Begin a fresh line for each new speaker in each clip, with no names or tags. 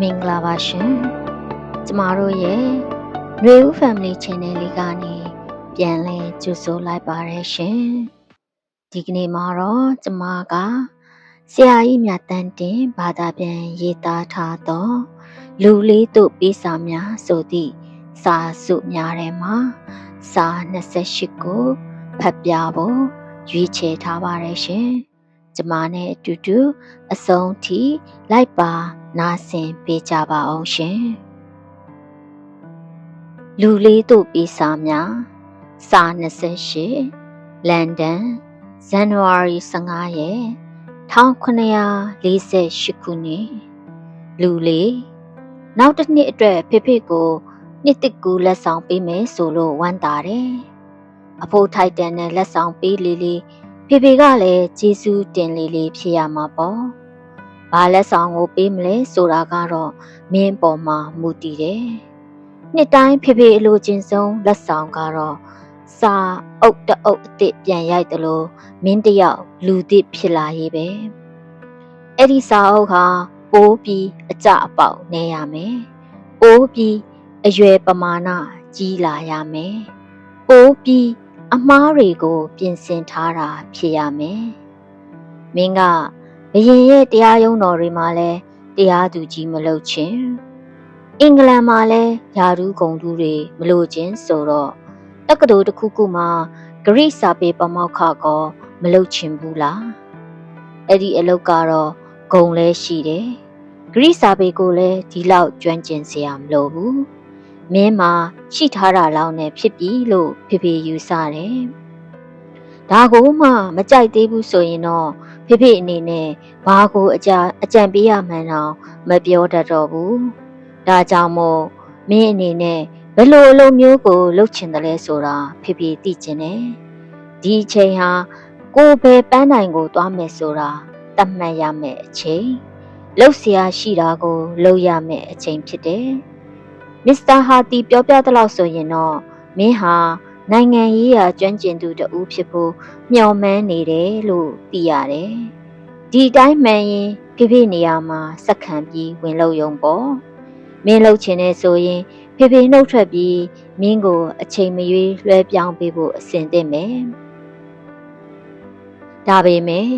မင်္ဂလာပါရှင်ကျမတို့ရဲ့ຫນွေဦး Family Channel လေးကနေပြန်လဲကြိုဆိုလိုက်ပါရရှင်ဒီကနေ့မှာတော့ကျမကဆရာကြီးမြတ်တန်တင်ဘာသာပြန်ရေးသားထားသောလူလေးတို့ပေးစာများဆိုသည့်စာစုများထဲမှာစာ28ကိုဖတ်ပြဖို့ရွေးချယ်ထားပါရရှင် ကျမနဲ့အတူတူအဆုံးထိလိုက်ပါနားဆင်ပေးကြပါအောင်ရှင်လူလေးတို့ပေးစာများစာ28လန်ဒန်ဇန်နဝါရီ15ရက်1948ခုနှစ်လူလေးနောက်တစ်နှစ်အတွက်ဖေဖေကိုနှစ်တစ်ကူလက်ဆောင်ပေးမယ်ဆိုလို့ဝမ်းသာတယ်အဖိုးထိုက်တန်နဲ့လက်ဆောင်ပေးလေးလေး ဖေဖေကလည်းကျေးဇူးတင်လေးလေးဖြစ်ရမှာပေါ့။ဘာလက်ဆောင်ကိုပေးမလဲဆိုတာကတော့မင်းပေါ်မှာမူတည်တယ်။နှစ်တိုင်းဖေဖေအလိုချင်ဆုံးလက်ဆောင်ကတော့စာအုပ်တအုပ်အစ်စ်ပြန်ရိုက်တယ်လို့မင်းတယောက်လူသစ်ဖြစ်လာရေးပဲ။အဲ့ဒီစာအုပ်ဟာပိုးပြီးအကြအပေါက်နေရမယ်။ပိုးပြီးအရွယ်ပမာဏကြီးလာရမယ်။ပိုးပြီး အမားတွေကို ပြင်ဆင်ထားတာဖြစ်ရမယ်။မင်းကဘရင်ရဲ့တရားရုံးတော်တွေမှာလဲတရားသူကြီးမလုပ်ချင်းအင်္ဂလန်မှာလဲယာရုဂုံတူးတွေမလို့ချင်းဆိုတော့တက္ကသိုလ်တစ်ခုခုမှာဂရိစာပေပမောက္ခကောမလုပ်ချင်ဘူးလားအဲ့ဒီအလုပ်ကတော့ဂုံလဲရှိတယ်ဂရိစာပေကိုလည်းဒီလောက်ကျွမ်းကျင်စရာမလိုဘူး မင်းမှာရှိထားတာလောက်နဲ့ဖြစ်ပြီလို့ဖေဖေယူဆတယ်။ဒါကိုမှမကြိုက်သေးဘူးဆိုရင်တော့ဖေဖေအနေနဲ့ဘာကိုအကြအကြံပေးရမှန်းတော့မပြောတတ်တော့ဘူး။ဒါကြောင့်မို့မင်းအနေနဲ့ဘယ်လိုအလုပ်မျိုးကိုလုပ်ချင်တယ်လဲဆိုတာဖေဖေသိချင်တယ်။ဒီအချိန်ဟာကိုပဲပန်းနိုင်ကိုသွားမယ်ဆိုတာတတ်မှတ်ရမယ်အချိန်။လှုပ်ရှားရှိတာကိုလုပ်ရမယ်အချိန်ဖြစ်တယ်။ မစ္စတာဟာတီပြောပြသလောက်ဆိုရင်တော့မင်းဟာနိုင်ငံရေးရာကျွမ်းကျင်သူတဦးဖြစ်ဖို့မျှော်မှန်းနေတယ်လို့သိရတယ်။ဒီတိုင်းမှန်ရင်ဖိဖိနေရာမှာစက္ခံပြီးဝင်လို့ယုံပေါ့။မင်းလှုပ်ချင်နေဆိုရင်ဖေဖေနှုတ်ထွက်ပြီးမင်းကိုအချိန်မရွေးလွှဲပြောင်းပေးဖို့အဆင်သင့်မယ်။ဒါပေမဲ့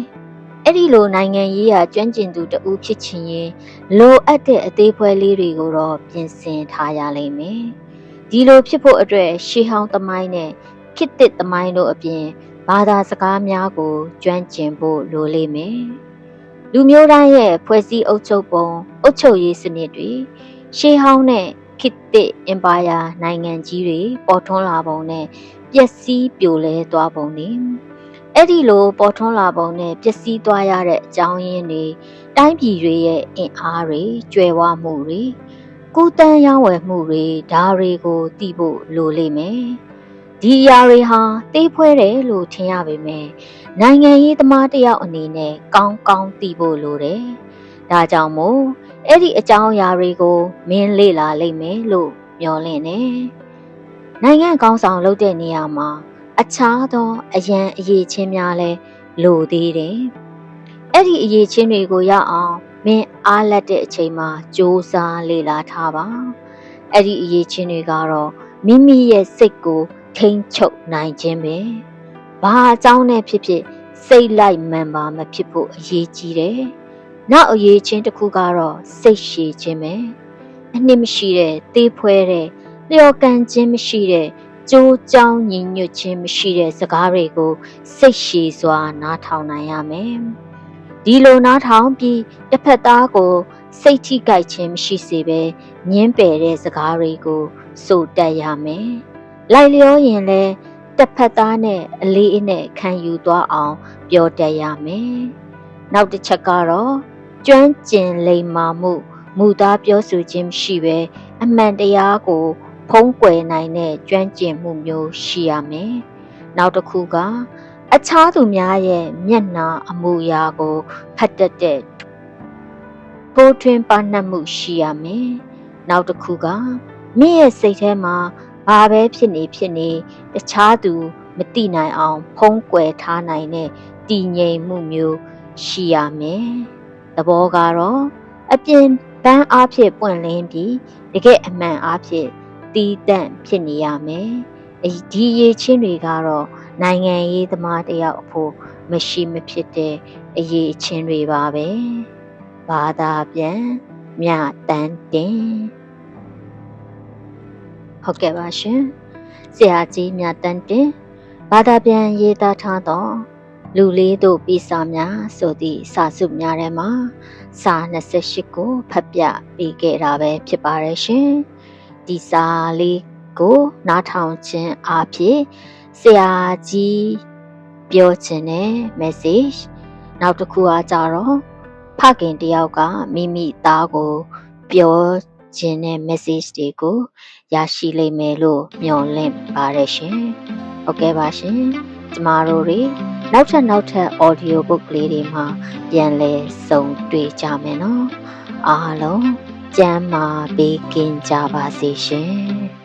အဲ့ဒီလိုနိုင်ငံရေးရာကျွမ်းကျင်သူတဦးဖြစ်ချင်ရင်လိုအပ်တဲ့အသေးဖွဲလေးတွေကိုတော့ပြင်ဆင်ထားရလိမ့်မယ်။ဒီလိုဖြစ်ဖို့အတွက်ရှေးဟောင်းသမိုင်းနဲ့ခေတ်သစ်သမိုင်းတို့အပြင်ဘာသာစကားများကိုကျွမ်းကျင်ဖို့လိုလိမ့်မယ်။လူမျိုးတိုင်းရဲ့ဖွဲ့စည်းအုပ်ချုပ်ပုံအုပ်ချုပ်ရေးစနစ်တွေရှေးဟောင်းနဲ့ခေတ်သစ်အင်ပါယာနိုင်ငံကြီးတွေပေါ်ထွန်းလာပုံနဲ့ပျက်စီးပြိုလဲသွားပုံတွေ အဲ့ဒီလိုပေါ်ထွန်းလာပုံနဲ့ပျက်စီးသွားရတဲ့အကြောင်းရင်းတွေတိုင်းပြည်တွေရဲ့အင်အားတွေကျွဲဝမှုတွေကုတန်းရောင်းဝယ်မှုတွေဒါတွေကိုသိဖို့လိုလိမ့်မယ်ဒီအရာတွေဟာတေးဖွဲတယ်လို့ထင်ရပေမဲ့နိုင်ငံရေးသမားတယောက်အနေနဲ့ကောင်းကောင်းသိဖို့လိုတယ်ဒါကြောင့်မို့အဲ့ဒီအကြောင်းအရာတွေကိုမင်းလေ့လာလိမ့်မယ်လို့မျှော်လင့်နေနိုင်ငံကောင်းဆောင်လုပ်တဲ့နေရာမှာ အခြားသောအရန်အရေးချင်းများလည်းလိုသေးတယ်။အဲ့ဒီအရေးချင်းတွေကိုရအောင်မင်းအားလက်တဲ့အချိန်မှာစူးစမ်းလေ့လာထားပါ။အဲ့ဒီအရေးချင်းတွေကတော့မိမိရဲ့စိတ်ကိုထိန်းချုပ်နိုင်ခြင်းပဲ။ဘာအကြောင်းနဲ့ဖြစ်ဖြစ်စိတ်လိုက်မှန်ပါမဖြစ်ဖို့အရေးကြီးတယ်။နောက်အရေးချင်းတစ်ခုကတော့စိတ်ရှည်ခြင်းပဲ။အနှစ်မရှိတဲ့သေးဖွဲတဲ့လျော်ကန်ခြင်းမရှိတဲ့ ကြိုးကြောင်းညီညွတ်ခြင်းမရှိတဲ့စကားတွေကိုစိတ်ရှည်စွာ နားထောင်နိုင်ရမယ်။ဒီလိုနားထောင်ပြီးတစ်ဖက်သားကိုစိတ်ထိကြိုက်ခြင်းမရှိစေဘဲညင်းပယ်တဲ့စကားတွေကိုစိုးတက်ရမယ်။လိုက်လျောရင်လည်းတစ်ဖက်သားနဲ့အလေးအနက်ခံယူသွားအောင်ပြောတတ်ရမယ်။နောက်တစ်ချက်ကတော့ကျွမ်းကျင်လိမ္မာမှုမူသားပြောဆိုခြင်းမရှိဘဲအမှန်တရားကို ဖုံးကွယ်နိုင်တဲ့ကျွမ်းကျင်မှုမျိုးရှိရမယ်။နောက်တစ်ခုက အခြားသူများရဲ့မျက်နှာအမူအရာကိုဖတ်တတ်တဲ့ပိုးထွင်းပါနှံ့မှုရှိရမယ်။နောက်တစ်ခုကမင်းရဲ့စိတ်ထဲမှာဘာပဲဖြစ်နေဖြစ်နေတခြားသူမသိနိုင်အောင် ဖုံးကွယ်ထားနိုင်တဲ့တည်ငြိမ်မှုမျိုးရှိရမယ်။သဘောကတော့အပြင်ပန်းအားဖြင့်ပွင့်လင်းပြီးတကယ်အမှန်အားဖြင့် တီးတန့်ဖြစ်နေရမယ်အဒီရည်ချင်းတွေကတော့နိုင်ငံရေးသမားတယောက်အဖို့မရှိမဖြစ်တဲ့အရေးချင်းတွေပါပဲဘာသာပြန်မြတန်တင်ဟုတ်ကဲ့ပါရှင်ဆရာကြီးမြတန်တင်ဘာသာပြန်ရေးသားထားသောလူလေးတို့ပြည်စာများဆိုသည့်စာစုများထဲမှာစာ28ကိုဖတ်ပြပေးခဲ့တာပဲဖြစ်ပါတယ်ရှင် ဒီစာလေးကိုနားထောင်ခြင်းအဖြစ်ဆရာကြီးပြောခြင်းတဲ့ message နောက်တစ်ခုအားကြတော့ဖခင်တယောက်ကမိမိသားကိုပြောခြင်းတဲ့ message တွေကိုရရှိလိမ့်မယ်လို့မျှော်လင့်ပါတယ်ရှင်။ဟုတ်ကဲ့ပါရှင်။ကျမတို့တွေနောက်ထပ်နောက်ထပ် audio book လေးတွေမှာပြန်လည်ဆုံတွေ့ကြမယ်နော်။အားလုံး ကျမ်းမာပေးကင်ကြပါစေရှင်။